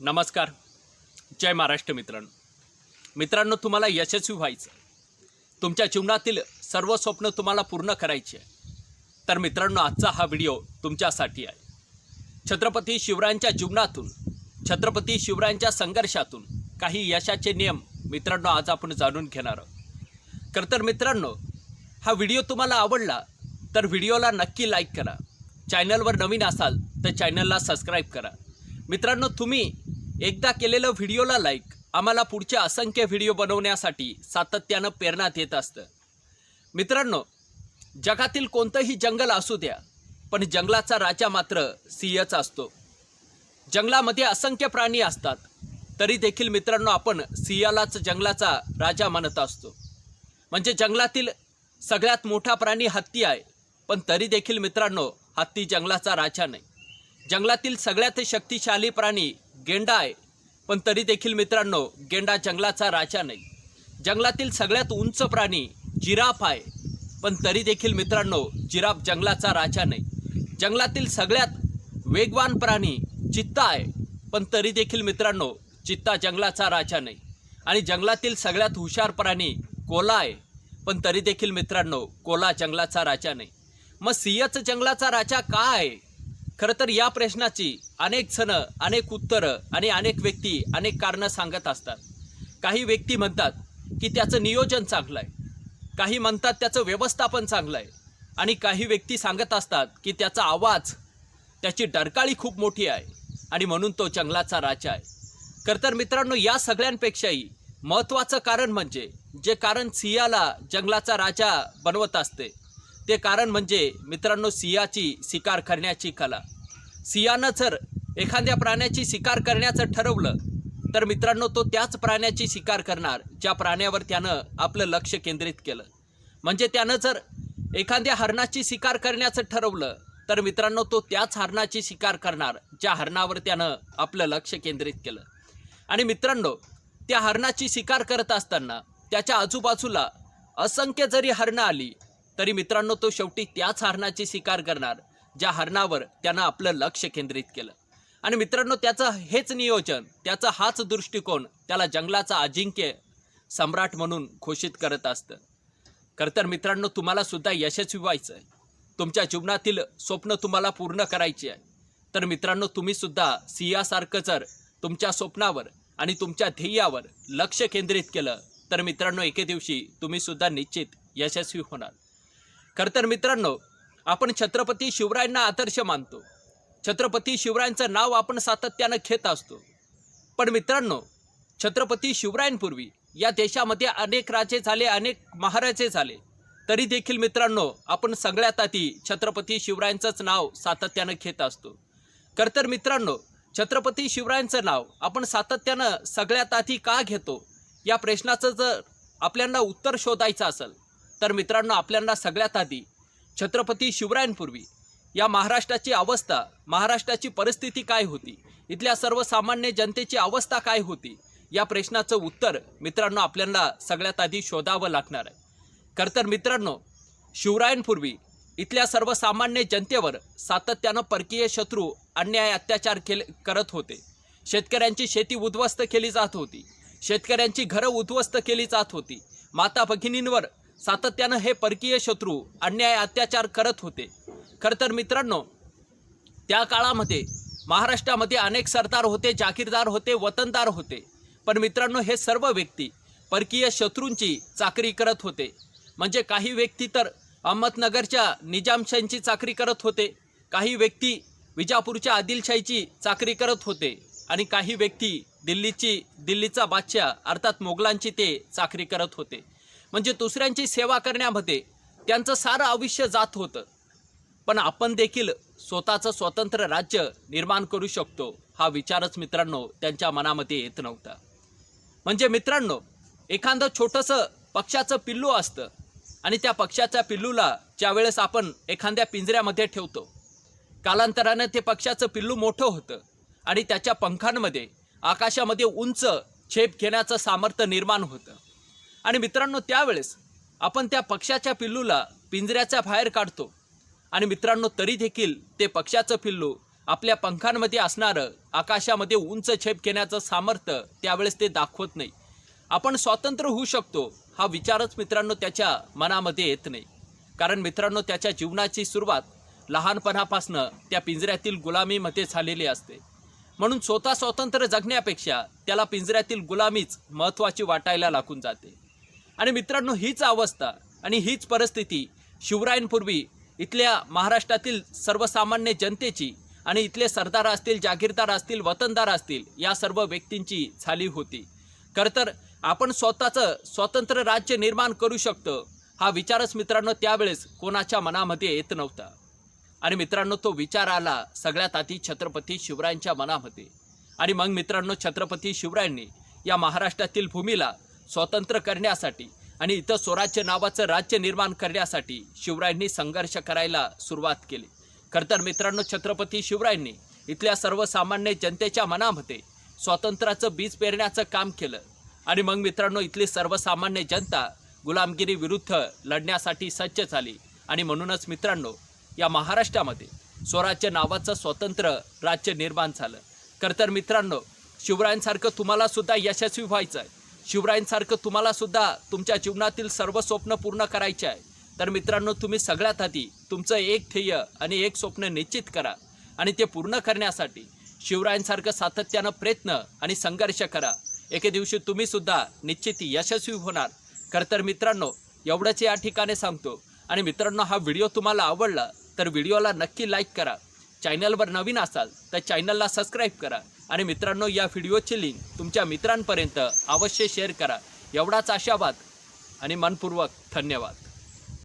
नमस्कार. जय महाराष्ट्र मित्रांनो. मित्रांनो तुम्हाला यशस्वी व्हायचं तुमच्या जीवनातील सर्व स्वप्न तुम्हाला पूर्ण करायची आहे. तर मित्रांनो आजचा हा व्हिडिओ तुमच्यासाठी आहे. छत्रपती शिवरायांच्या जीवनातून छत्रपती शिवरायांच्या संघर्षातून काही यशाचे नियम मित्रांनो आज आपण जाणून घेणार आहोत. खरं तर मित्रांनो हा व्हिडिओ तुम्हाला आवडला तर व्हिडिओला नक्की लाईक करा. चॅनलवर नवीन असाल तर चॅनलला सबस्क्राईब करा. मित्रांनो तुम्ही एकदा केलेलं व्हिडिओला लाईक आम्हाला पुढच्या असंख्य व्हिडिओ बनवण्यासाठी सातत्यानं प्रेरणा देत असतं. मित्रांनो जगातील कोणतंही जंगल असू द्या पण जंगलाचा राजा मात्र सिंहच असतो. जंगलामध्ये असंख्य प्राणी असतात तरी देखील मित्रांनो आपण सिंहालाच जंगलाचा राजा म्हणत असतो. म्हणजे जंगलातील सगळ्यात मोठा प्राणी हत्ती आहे पण तरी देखील मित्रांनो हत्ती जंगलाचा राजा नाही. जंगलातील सगळ्यात शक्तिशाली प्राणी गेंडा आहे. पण तरी देखील मित्रांनो गेंडा जंगलाचा राजा नाही. जंगलातील सगळ्यात उंच प्राणी जिराफ आहे. पण तरी देखील मित्रांनो जिराफ जंगलाचा राजा नाही. जंगलातील सगळ्यात वेगवान प्राणी चित्ता आहे. पण तरी देखील मित्रांनो चित्ता जंगलाचा राजा नाही. आणि जंगलातील सगळ्यात हुशार प्राणी कोला आहे. पण तरी देखील मित्रांनो कोला जंगलाचा राजा नाही. मग सिंहच जंगलाचा राजा का आहे? खरं तर या प्रश्नाची अनेक जण अनेक उत्तरं आणि अनेक व्यक्ती अनेक कारणं सांगत असतात. काही व्यक्ती म्हणतात की त्याचं नियोजन चांगलं आहे. काही म्हणतात त्याचं व्यवस्थापन चांगलं आहे. आणि काही व्यक्ती सांगत असतात की त्याचा आवाज त्याची डरकाळी खूप मोठी आहे. आणि म्हणून तो जंगलाचा राजा आहे. खरं तर मित्रांनो या सगळ्यांपेक्षाही महत्त्वाचं कारण म्हणजे जे कारण सिंहाला जंगलाचा राजा बनवत असते ते कारण म्हणजे मित्रांनो सिंहाची शिकार करण्याची कला. सिंहानं जर एखाद्या प्राण्याची शिकार करण्याचं ठरवलं तर मित्रांनो तो त्याच प्राण्याची शिकार करणार ज्या प्राण्यावर त्यानं आपलं लक्ष केंद्रित केलं. म्हणजे त्यानं जर एखाद्या हरणाची शिकार करण्याचं ठरवलं तर मित्रांनो तो त्याच हरणाची शिकार करणार ज्या हरणावर त्यानं आपलं लक्ष केंद्रित केलं. आणि मित्रांनो त्या हरणाची शिकार करत असताना त्याच्या आजूबाजूला असंख्य जरी हरणं आली तरी मित्रांनो तो शेवटी त्याच हरणाची शिकार करणार ज्या हरणावर त्यानं आपलं लक्ष केंद्रित केलं. आणि मित्रांनो त्याचं हेच नियोजन त्याचा हाच दृष्टिकोन त्याला जंगलाचा अजिंक्य सम्राट म्हणून घोषित करत असतं. खरं तर मित्रांनो तुम्हाला सुद्धा यशस्वी व्हायचं आहे तुमच्या जीवनातील स्वप्न तुम्हाला पूर्ण करायची आहे. तर मित्रांनो तुम्ही सुद्धा सिंहासारखं जर तुमच्या स्वप्नावर आणि तुमच्या ध्येयावर लक्ष केंद्रित केलं तर मित्रांनो एके दिवशी तुम्ही सुद्धा निश्चित यशस्वी होणार. खरं तर मित्रांनो आपण छत्रपती शिवरायांना आदर्श मानतो. छत्रपती शिवरायांचं नाव आपण सातत्यानं घेत असतो. पण मित्रांनो छत्रपती शिवरायांपूर्वी या देशामध्ये अनेक राजे झाले अनेक महाराजे झाले. तरी देखील मित्रांनो आपण सगळ्यात आधी छत्रपती शिवरायांचंच नाव सातत्यानं घेत असतो. खरं तर मित्रांनो छत्रपती शिवरायांचं नाव आपण सातत्यानं सगळ्यात आधी का घेतो? या प्रश्नाचं जर आपल्यांना उत्तर शोधायचं असेल तर मित्रांनो आपल्यांना सगळ्यात आधी छत्रपती शिवरायांपूर्वी या महाराष्ट्राची अवस्था महाराष्ट्राची परिस्थिती काय होती? इथल्या सर्वसामान्य जनतेची अवस्था काय होती? या प्रश्नाचं उत्तर मित्रांनो आपल्याला सगळ्यात आधी शोधावं लागणार आहे. खरं तर मित्रांनो शिवरायांपूर्वी इथल्या सर्वसामान्य जनतेवर सातत्यानं परकीय शत्रू अन्याय अत्याचार केले करत होते. शेतकऱ्यांची शेती उद्ध्वस्त केली जात होती. शेतकऱ्यांची घरं उद्ध्वस्त केली जात होती. माता भगिनींवर सातत्यानं हे परकीय शत्रू अन्याय अत्याचार करत होते. खरं तर मित्रांनो त्या काळामध्ये महाराष्ट्रामध्ये अनेक सरदार होते जागीरदार होते वतनदार होते. पण मित्रांनो हे सर्व व्यक्ती परकीय शत्रूंची चाकरी करत होते. म्हणजे काही व्यक्ती तर अहमदनगरच्या निजामशाहींची चाकरी करत होते काही व्यक्ती विजापूरच्या आदिलशाहीची चाकरी करत होते आणि काही व्यक्ती दिल्लीची दिल्लीचा बादशाह अर्थात मोगलांची ते चाकरी करत होते. म्हणजे दुसऱ्यांची सेवा करण्यामध्ये त्यांचं सारं आयुष्य जात होतं. पण आपण देखील स्वतःचं स्वतंत्र राज्य निर्माण करू शकतो हा विचारच मित्रांनो त्यांच्या मनामध्ये येत नव्हता. म्हणजे मित्रांनो एखादं छोटंसं पक्षाचं पिल्लू असतं आणि त्या पक्षाच्या पिल्लूला ज्यावेळेस आपण एखाद्या पिंजऱ्यामध्ये ठेवतो कालांतरानं ते पक्षाचं पिल्लू मोठं होतं आणि त्याच्या पंखांमध्ये आकाशामध्ये उंच छेप घेण्याचं सामर्थ्य निर्माण होतं. आणि मित्रांनो त्यावेळेस आपण त्या पक्षाच्या पिल्लूला पिंजऱ्याच्या बाहेर काढतो. आणि मित्रांनो तरी देखील ते पक्षाचं पिल्लू आपल्या पंखांमध्ये असणारं आकाशामध्ये उंच छेप घेण्याचं सामर्थ्य त्यावेळेस ते दाखवत नाही. आपण स्वातंत्र्य होऊ शकतो हा विचारच मित्रांनो त्याच्या मनामध्ये येत नाही. कारण मित्रांनो त्याच्या जीवनाची सुरुवात लहानपणापासनं त्या पिंजऱ्यातील गुलामीमध्ये झालेली असते. म्हणून स्वतः स्वातंत्र्य जगण्यापेक्षा त्याला पिंजऱ्यातील गुलामीच महत्त्वाची वाटायला लागून जाते. आणि मित्रांनो हीच अवस्था आणि हीच परिस्थिती शिवरायांपूर्वी इथल्या महाराष्ट्रातील सर्वसामान्य जनतेची आणि इथले सरदार असतील जागीरदार असतील वतनदार असतील या सर्व व्यक्तींची झाली होती. खरं तर आपण स्वतःचं स्वतंत्र राज्य निर्माण करू शकतो हा विचारच मित्रांनो त्यावेळेस कोणाच्या मनामध्ये येत नव्हता. आणि मित्रांनो तो विचार आला सगळ्यात आधी छत्रपती शिवरायांच्या मनामध्ये. आणि मग मित्रांनो छत्रपती शिवरायांनी या महाराष्ट्रातील भूमीला स्वतंत्र करण्यासाठी आणि इथं स्वराज्य नावाचं राज्य निर्माण करण्यासाठी शिवरायांनी संघर्ष करायला सुरुवात केली. खरंतर मित्रांनो छत्रपती शिवरायांनी इथल्या सर्वसामान्य जनतेच्या मनामध्ये स्वातंत्र्याचं बीज पेरण्याचं काम केलं. आणि मग मित्रांनो इथली सर्वसामान्य जनता गुलामगिरी विरुद्ध लढण्यासाठी सज्ज झाली. आणि म्हणूनच मित्रांनो या महाराष्ट्रामध्ये स्वराज्य नावाचं स्वतंत्र राज्य निर्माण झालं. खरं तर मित्रांनो शिवरायांसारखं तुम्हाला सुद्धा यशस्वी व्हायचं आहे शिवरायांसारखं तुम्हाला सुद्धा तुमच्या जीवनातील सर्व स्वप्न पूर्ण करायचे आहे. तर मित्रांनो तुम्ही सगळ्यात आधी तुमचं एक ध्येय आणि एक स्वप्न निश्चित करा आणि ते पूर्ण करण्यासाठी शिवरायांसारखं सातत्यानं प्रयत्न आणि संघर्ष करा. एके दिवशी तुम्ही सुद्धा निश्चित यशस्वी होणार. खरं तर मित्रांनो एवढंच या ठिकाणी सांगतो. आणि मित्रांनो हा व्हिडिओ तुम्हाला आवडला तर व्हिडिओला नक्की लाईक करा. चॅनलवर नवीन असाल तर चॅनलला सबस्क्राईब करा. आणि मित्रांनो या व्हिडिओची लिंक तुमच्या मित्रांपर्यंत अवश्य शेअर करा. एवढाच आशावाद आणि मनपूर्वक धन्यवाद.